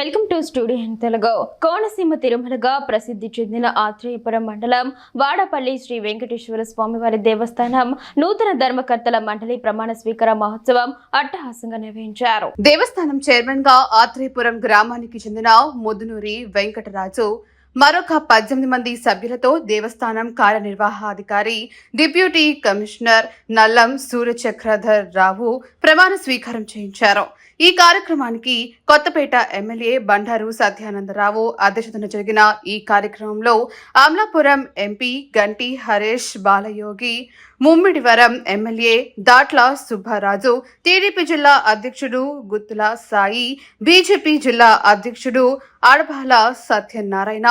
Welcome to studio Telugu. Konaseema తిరుమలగా ప్రసిద్ధి చెందిన ఆత్రేయపురం మండలం వాడపల్లి శ్రీ వెంకటేశ్వర స్వామివారి దేవస్థానం నూతన ధర్మకర్తల మండలి ప్రమాణ స్వీకార మహోత్సవం అట్టహాసంగా నిర్వహించారు. దేవస్థానం చైర్మన్గా ఆత్రేయపురం గ్రామానికి చెందిన ముదునూరి వెంకటరాజు మరొక పద్దెనిమిది మంది సభ్యులతో దేవస్థానం కార్యనిర్వాహాధికారి డిప్యూటీ కమిషనర్ నల్లం సూర్యచక్రధర్ రావు ప్రమాణ స్వీకారం చేయించారు. ఈ కార్యక్రమానికి కొత్తపేట ఎమ్మెల్యే బండారు సత్యానందరావు అధ్యక్షతన జరిగిన ఈ కార్యక్రమంలో Amalapuram MP Ganti Harish Balayogi Mummidivaram MLA Datla Subbaraju TDP జిల్లా అధ్యక్షుడు గుత్తుల సాయి బీజేపీ జిల్లా అధ్యక్షుడు ఆడబాల సత్యనారాయణ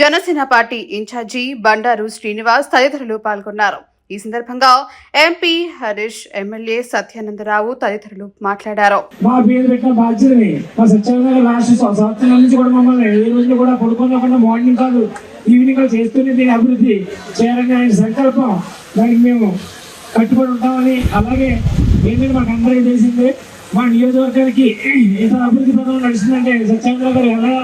జనసేన పార్టీ ఇన్ఛార్జి బండారు శ్రీనివాస్ తదితరులు పాల్గొన్నారు. ఈ సందర్భంగా ఎంపీ హరీష్ ఎమ్మెల్యే సత్యానందరావు తదితరులు మాట్లాడారు. మా పేరు పెట్టిన బాధ్యతని మా సత్యానంద లాస్ట్ సంవత్సరం నుంచి కూడా మమ్మల్ని ఏ రోజు కూడా పడుకోకుండా మార్నింగ్ కాదు ఈవినింగ్ కాదు చేస్తూనే దీని అభివృద్ధి చేయాలని ఆయన సంకల్పం. దానికి మేము కట్టుబడి ఉంటామని అలాగే ఏంటంటే మాకు అందరికీ తెలిసిందే మా నియోజకవర్గానికి ఇంత అభివృద్ధి పథకం నడుస్తుందంటే సత్యానంద గారు ఎలా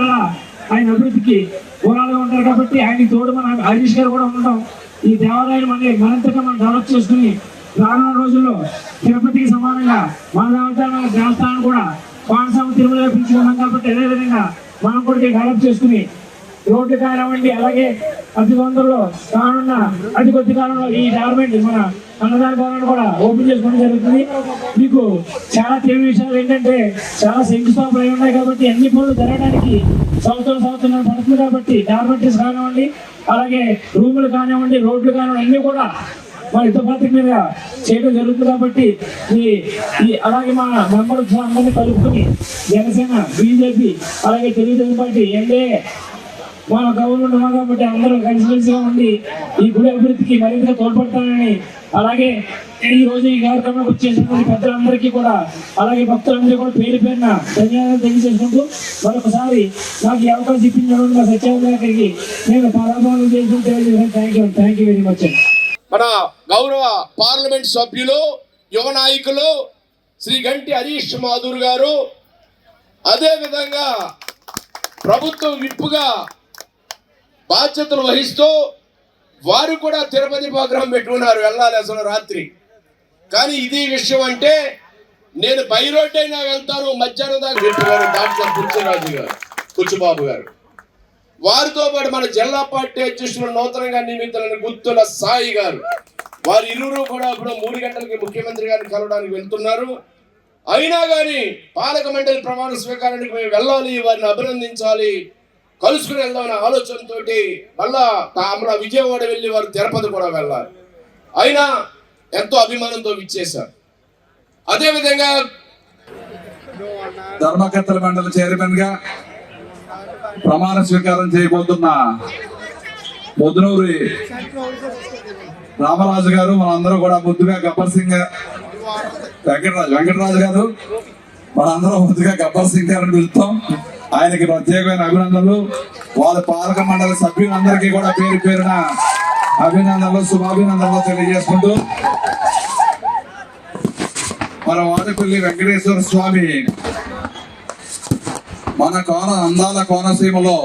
ఆయన అభివృద్ధికి పోరాడుగా ఉంటారు కాబట్టి ఆయన తోడు మన హరీష్ గారు కూడా ఉంటాం. ఈ దేవాలయం అనే మరింతగా మనం డెవలప్ చేసుకుని రానున్న రోజుల్లో తిరుపతికి సమానంగా మన దేవతాల దేవస్థానం కూడా కోనసాగు తిరుమల పెంచుకున్నాం కాబట్టి అదేవిధంగా మనం కూడా డెవలప్ చేసుకుని రోడ్లు కానివ్వండి అలాగే అతి తొందరలో కానున్న అతి కొద్ది కాలంలో ఈ గవర్నమెంట్ మన అన్నదాన భవనాన్ని కూడా ఓపెన్ చేసుకోవడం జరుగుతుంది. మీకు చాలా తెలివి విషయాలు ఏంటంటే చాలా శంకుస్థాపనలు అయి ఉన్నాయి కాబట్టి అన్ని పనులు జరగడానికి సంవత్సరం సంవత్సరం పడుతుంది కాబట్టి డార్మెంటరీస్ కానివ్వండి అలాగే రూములు కానివ్వండి రోడ్లు కానివ్వండి అన్ని కూడా మా యుద్ధ పత్రిక మీద చేయడం జరుగుతుంది కాబట్టి ఈ అలాగే మా మెంబర్స్ అందరినీ కలుపుకొని జనసేన బీజేపీ అలాగే తెలుగుదేశం పార్టీ ఎన్డీఏ మన గవర్నమెంట్ ఉన్నాం కాబట్టి అందరూ కలిసిమెలిసిగా ఉండి ఈ గుడి అభివృద్ధికి మరింతగా తోడ్పడతానని అలాగే ఈ రోజు ఈ కార్యక్రమానికి వచ్చేసినటువంటి పెద్దలందరికీ కూడా అలాగే భక్తులందరికీ కూడా పేరు పేరున ధన్యవాదాలు తెలియజేసుకుంటూ మరొకసారి నాకు ఈ అవకాశం ఇప్పించడం మా సత్యానంద గారికి నేను పాదాభావం చేసుకుంటూ thank you thank you very much మన గౌరవ పార్లమెంట్ సభ్యులు యువ నాయకులు శ్రీ గంటి హరీష్ మాధుర్ గారు అదేవిధంగా ప్రభుత్వం విప్పుగా బాధ్యతలు వహిస్తూ వారు కూడా తిరుపతి ప్రోగ్రాం పెట్టుకున్నారు వెళ్ళాలి అసలు రాత్రి. కానీ ఇది విషయం అంటే నేను బై రోడ్ అయినా వెళ్తాను మధ్యాహ్నం దాకా చెప్పారు డాక్టర్ పుచ్చరాజు గారు కుచ్చుబాబు గారు. వారితో పాటు మన జిల్లా పార్టీ అధ్యక్షులు నూతనంగా నియమితులైన గుత్తుల సాయి గారు. వారు ఇరువురు కూడా ఇప్పుడు మూడు గంటలకి ముఖ్యమంత్రి గారిని కలవడానికి వెళ్తున్నారు. అయినా కానీ పాలక మండలి ప్రమాణ స్వీకారానికి మేము వెళ్ళాలి వారిని అభినందించాలి కలుసుకుని వెళ్దామనే ఆలోచనతో మళ్ళా తామర విజయవాడ వెళ్ళి వారు తిరుపతి కూడా వెళ్ళాలి. అయినా ఎంతో అభిమానంతో ఇచ్చేశారు అదేవిధంగా ధర్మకర్తల మండలి చైర్మన్గా ప్రమాణ స్వీకారం చేయబోతున్న ముద్నూరి రామరాజు గారు మనందరూ కూడా ముద్దుగా గబ్బర్ సింగ్ వెంకటరాజు వెంకటరాజు గారు మనందరం ముద్దుగా గబ్బర్ సింగ్ గారిని పిలుస్తాం. ఆయనకి ప్రత్యేకమైన అభినందనలు. వాళ్ళ పాలక మండలి సభ్యులందరికీ కూడా పేరు పేరున అభినందనలు శుభాభినందనలు తెలియజేసుకుంటూ మన వాడపల్లి వెంకటేశ్వర స్వామి మన కోన అందాల కోనసీమలో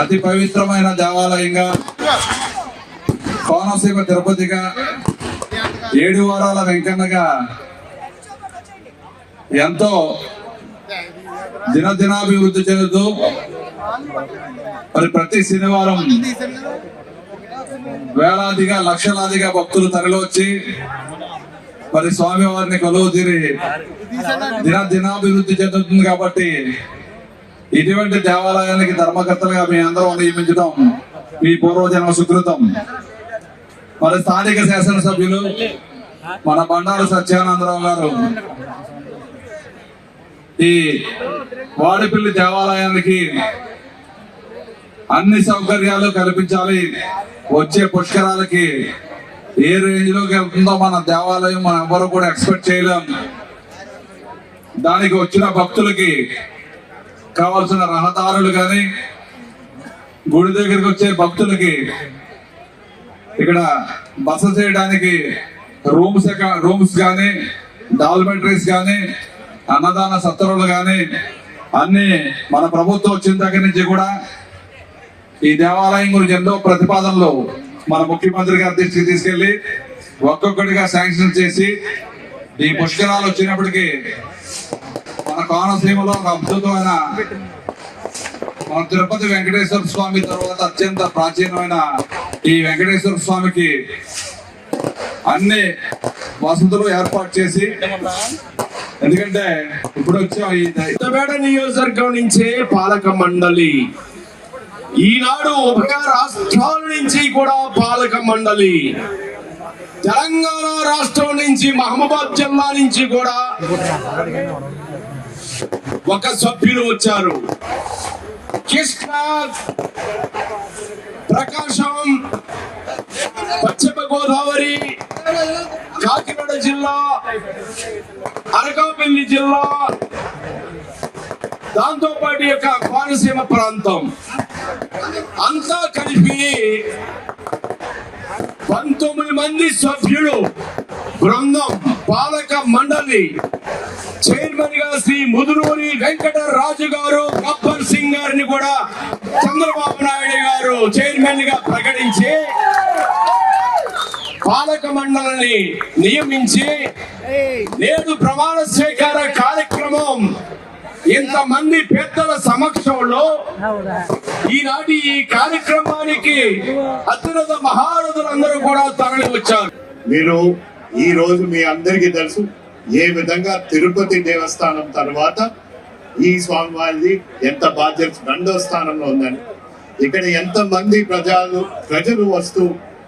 అతి పవిత్రమైన దేవాలయంగా కోనసీమ తిరుపతిగా ఏడు వారాల వెంకన్నగా ఎంతో దినదినాభివృద్ధి చెందుతూ మరి ప్రతి శనివారం వేలాదిగా లక్షలాదిగా భక్తులు తరలివచ్చి మరి స్వామివారిని కొలువు తీరి దిన దినాభివృద్ధి చెందుతుంది కాబట్టి ఇటువంటి దేవాలయానికి ధర్మకర్తలుగా మీ అందరం నియమించడం మీ పూర్వజన్మ సుకృతం. మరి స్థానిక శాసనసభ్యులు మన బండారు సత్యానందరావు గారు ఈ వాడిపల్లి దేవాలయానికి అన్ని సౌకర్యాలు కల్పించాలి. వచ్చే పుష్కరాలకి ఏ రేంజ్లోకి వెళ్తుందో మన దేవాలయం మనం ఎవరు కూడా ఎక్స్పెక్ట్ చేయలేం. దానికి వచ్చిన భక్తులకి కావాల్సిన రహదారులు కానీ గుడి దగ్గరికి వచ్చే భక్తులకి ఇక్కడ బస చేయడానికి రూమ్స్ రూమ్స్ కానీ డాల్మెటరీస్ కానీ అన్నదాన సత్రులు కానీ అన్ని మన ప్రభుత్వం వచ్చిన దగ్గర నుంచి కూడా ఈ దేవాలయం గురించి ఎన్నో ప్రతిపాదనలు మన ముఖ్యమంత్రి గారి దృష్టికి తీసుకెళ్ళి ఒక్కొక్కటిగా శాంక్షన్ చేసి ఈ పుష్కరాలు వచ్చినప్పటికీ మన కోనసీమలో ఒక అద్భుతమైన మన తిరుపతి వెంకటేశ్వర స్వామి తర్వాత అత్యంత ప్రాచీనమైన ఈ వెంకటేశ్వర స్వామికి అన్ని వసతులు ఏర్పాటు చేసి ఎందుకంటే ఇప్పుడు వచ్చే నియోజకవర్గం నుంచే పాలక మండలి ఈనాడు ఉభయ రాష్ట్రాల నుంచి కూడా పాలక మండలి తెలంగాణ రాష్ట్రం నుంచి మహబూబాద్ జిల్లా నుంచి కూడా ఒక సభ్యులు వచ్చారు. కృష్ణ ప్రకాశం పశ్చిమ గోదావరి కాకినాడ జిల్లా అనకాపల్లి జిల్లా దాంతోపాటు యొక్క కోనసీమ ప్రాంతం. అంతా కలిపి పంతొమ్మిది మంది సభ్యులు బృందం పాలక మండలి చైర్మన్గా శ్రీ ముదునూరి వెంకటరాజు గారు గబ్బర్ సింగ్ గారిని కూడా చంద్రబాబు నాయుడు గారు చైర్మన్గా ప్రకటించి పాలక మండలిని నియమించి నేడు ప్రమాణ స్వీకార కార్యక్రమం ఇంతమంది పెద్దల సమక్షంలో ఈనాటి ఈ కార్యక్రమానికి అత్యున్నత మహారథులందరూ కూడా తరలి వచ్చారు. మీరు ఈ రోజు మీ అందరికీ తెలుసు ఏ విధంగా తిరుపతి దేవస్థానం తర్వాత ఈ స్వామివారిది ఎంత బాధ్యత రెండో స్థానంలో ఉందని. ఇక్కడ ఎంత మంది ప్రజలు ప్రజలు వస్తూ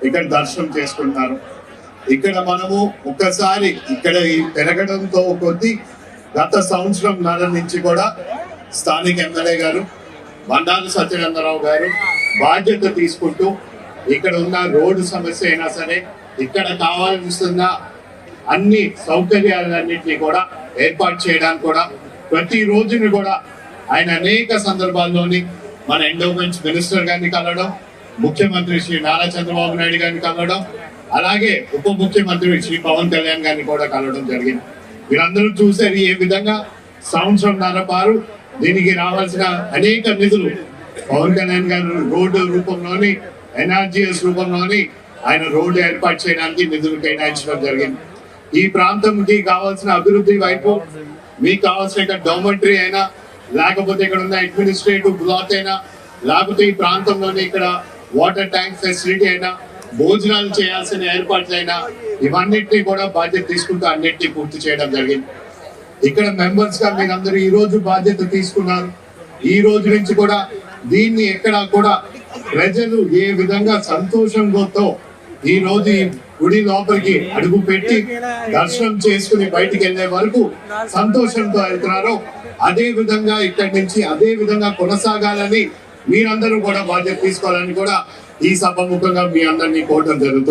ఇక్కడ దర్శనం చేసుకుంటున్నారు ఇక్కడ మనము ఒక్కసారి ఇక్కడ ఈ పెరగడంతో కొద్ది గత సంవత్సరం నర నుంచి కూడా స్థానిక ఎమ్మెల్యే గారు బండారు సత్యనందరావు గారు బాధ్యత తీసుకుంటూ ఇక్కడ ఉన్న రోడ్డు సమస్య అయినా సరే ఇక్కడ కావాల్సిన అన్ని సౌకర్యాలన్నింటినీ కూడా ఏర్పాటు చేయడానికి కూడా ప్రతి రోజుని కూడా ఆయన అనేక సందర్భాల్లోని మన ఎండోమెంట్స్ మినిస్టర్ గారిని కలవడం ముఖ్యమంత్రి శ్రీ నారా చంద్రబాబు నాయుడు గారిని కలవడం అలాగే ఉప ముఖ్యమంత్రి శ్రీ పవన్ కళ్యాణ్ గారిని కూడా కలవడం జరిగింది. వీరందరూ చూసారు ఏ విధంగా సంవత్సరం నరపారు దీనికి రావాల్సిన అనేక నిధులు. పవన్ కళ్యాణ్ గారు రోడ్డు రూపంలోని ఎన్ఆర్జీఎస్ రూపంలోని ఆయన రోడ్డు ఏర్పాటు చేయడానికి నిధులు కేటాయించడం జరిగింది. ఈ ప్రాంతంకి కావాల్సిన అభివృద్ధి వైపు మీకు కావాల్సిన ఇక్కడ అయినా లేకపోతే ఇక్కడ ఉన్న అడ్మినిస్ట్రేటివ్ బ్లాక్ అయినా లేకపోతే ఈ ప్రాంతంలోని ఇక్కడ వాటర్ ట్యాంక్ ఫెసిలిటీ అయినా భోజనాలు చేయాల్సిన ఏర్పాట్లు అయినా కూడా బాధ్యత తీసుకుంటూ అన్నిటినీ పూర్తి చేయడం జరిగింది. ఇక్కడ మెంబర్స్గా మీరందరూ ఈ రోజు బాధ్యత తీసుకున్నారు. ఈ రోజు నుంచి కూడా దీన్ని ఎక్కడా కూడా ప్రజలు ఏ విధంగా సంతోషంతో ఈ రోజు ఈ గుడి లోపలికి అడుగు పెట్టి దర్శనం చేసుకుని బయటికి వెళ్ళే వరకు సంతోషంతో వెళ్తున్నారో అదే విధంగా ఇక్కడి నుంచి అదే విధంగా కొనసాగాలని మీరందరూ కూడా బాధ్యత తీసుకోవాలని కూడా ఈ సభ ముఖంగా మీ అందరినీ కోరడం జరుగుతుంది.